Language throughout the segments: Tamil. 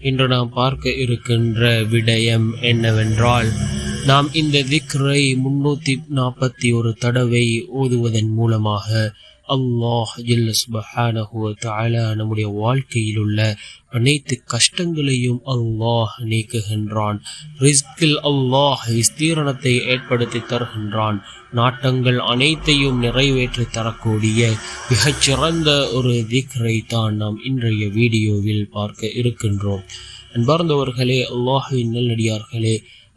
இன்று நாம் பார்க்க இருக்கின்ற விடயம் என்னவென்றால் நாம் இந்த திக்ரை முன்னூற்றி நாற்பத்தி ஒரு தடவை ஓதுவதன் மூலமாக அல்லாஹ் ஜில்ல சுபஹானஹுவ தஆலா நம்முடைய வாழ்க்கையில் உள்ள அனைத்து கஷ்டங்களையும் அல்லாஹ் நீக்குகின்றான். ரிஸ்கில் அல்லாஹ் விஸ்தீரணத்தை ஏற்படுத்தி தருகின்றான். நாட்டங்கள் அனைத்தையும் நிறைவேற்றி தரக்கூடிய மிகச்சிறந்த ஒரு திக்ரை தான் நாம் இன்றைய வீடியோவில் பார்க்க இருக்கின்றோம். அன்பார்ந்தவர்களே அல்லாஹின் நல்லடியார்களே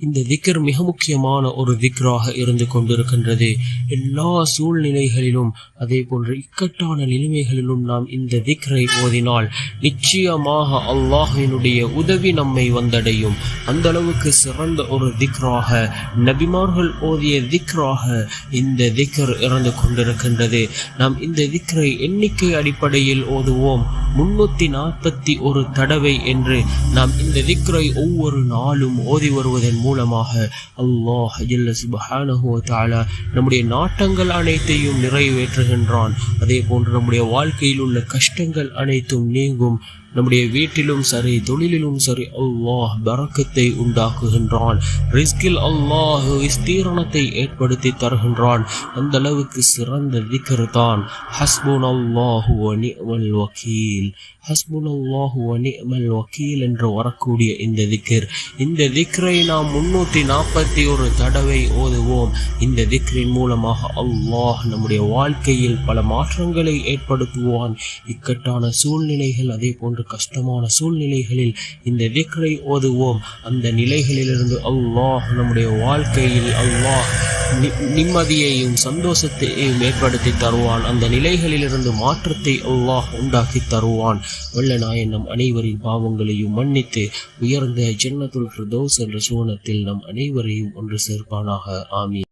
இந்த திக்கர் மிக முக்கியமான ஒரு திக்ராக இருந்து கொண்டிருக்கின்றது. எல்லா சூழ்நிலைகளிலும் அதே போன்ற இக்கட்டான நிலைமைகளிலும் நாம் இந்த திக்ரை ஓதினால் நிச்சயமாக அல்லாஹினுடைய உதவி நம்மை வந்தடையும். அந்த அளவுக்கு சிறந்த ஒரு திக்ராக நபிமார்கள் ஓதிய திக்ராக இந்த திக்கர் இருந்து கொண்டிருக்கின்றது. நாம் இந்த திக்ரை எண்ணிக்கை அடிப்படையில் ஓதுவோம். முன்னூத்தி நாற்பத்தி ஒரு தடவை என்று நாம் இந்த திக்ரை ஒவ்வொரு நாளும் ஓதி வருவதன் மூலமாக அல்லாஹ் ஜல்ல சுபஹானஹுவ தாலா நம்முடைய நாட்டங்கள் அனைத்தையும் நிறைவேற்றுகின்றான். அதே போன்று நம்முடைய வாழ்க்கையில் உள்ள கஷ்டங்கள் அனைத்தும் நீங்கும். நம்முடைய வீட்டிலும் சரி தொழிலிலும் சரி அல்லாஹ் பரக்கத்தை உண்டாக்குகின்றான். ரிஸ்கில் அல்லாஹ் விஸ்தீரணத்தை ஏற்படுத்தி தருகின்றான். அந்த அளவுக்கு சிறந்த திக்கர் தான். ஹஸ்புன் அல்லாஹு நிஅமல் வக்கீல். ஹஸ்புன் அல்லாஹு அமல் வக்கீல் என்று வரக்கூடிய இந்த திக்கர் இந்த திக்ரை நாம் முன்னூற்றி நாற்பத்தி ஒரு தடவை ஓதுவோம். இந்த திக்ரின் மூலமாக அல்லாஹ் நம்முடைய வாழ்க்கையில் பல மாற்றங்களை ஏற்படுத்துவான். இக்கட்டான சூழ்நிலைகள் அதே போன்று கஷ்டமான சூழ்நிலைகளில் இந்த திக்ரை ஓதுவோம். அந்த நிலைகளிலிருந்து அல்லாஹ் நம்முடைய வாழ்க்கையில் அல்லாஹ் நிம்மதியையும் சந்தோஷத்தையும் ஏற்படுத்தி தருவான். அந்த நிலைகளிலிருந்து மாற்றத்தை அல்லாஹ் உண்டாக்கி தருவான். வல்ல நாயன் நம் அனைவரின் பாவங்களையும் மன்னித்து உயர்ந்த ஜன்னத்துல் பிரதோஸ் என்ற சூனத்தில் நம் அனைவரையும் ஒன்று சேர்ப்பானாக. ஆமி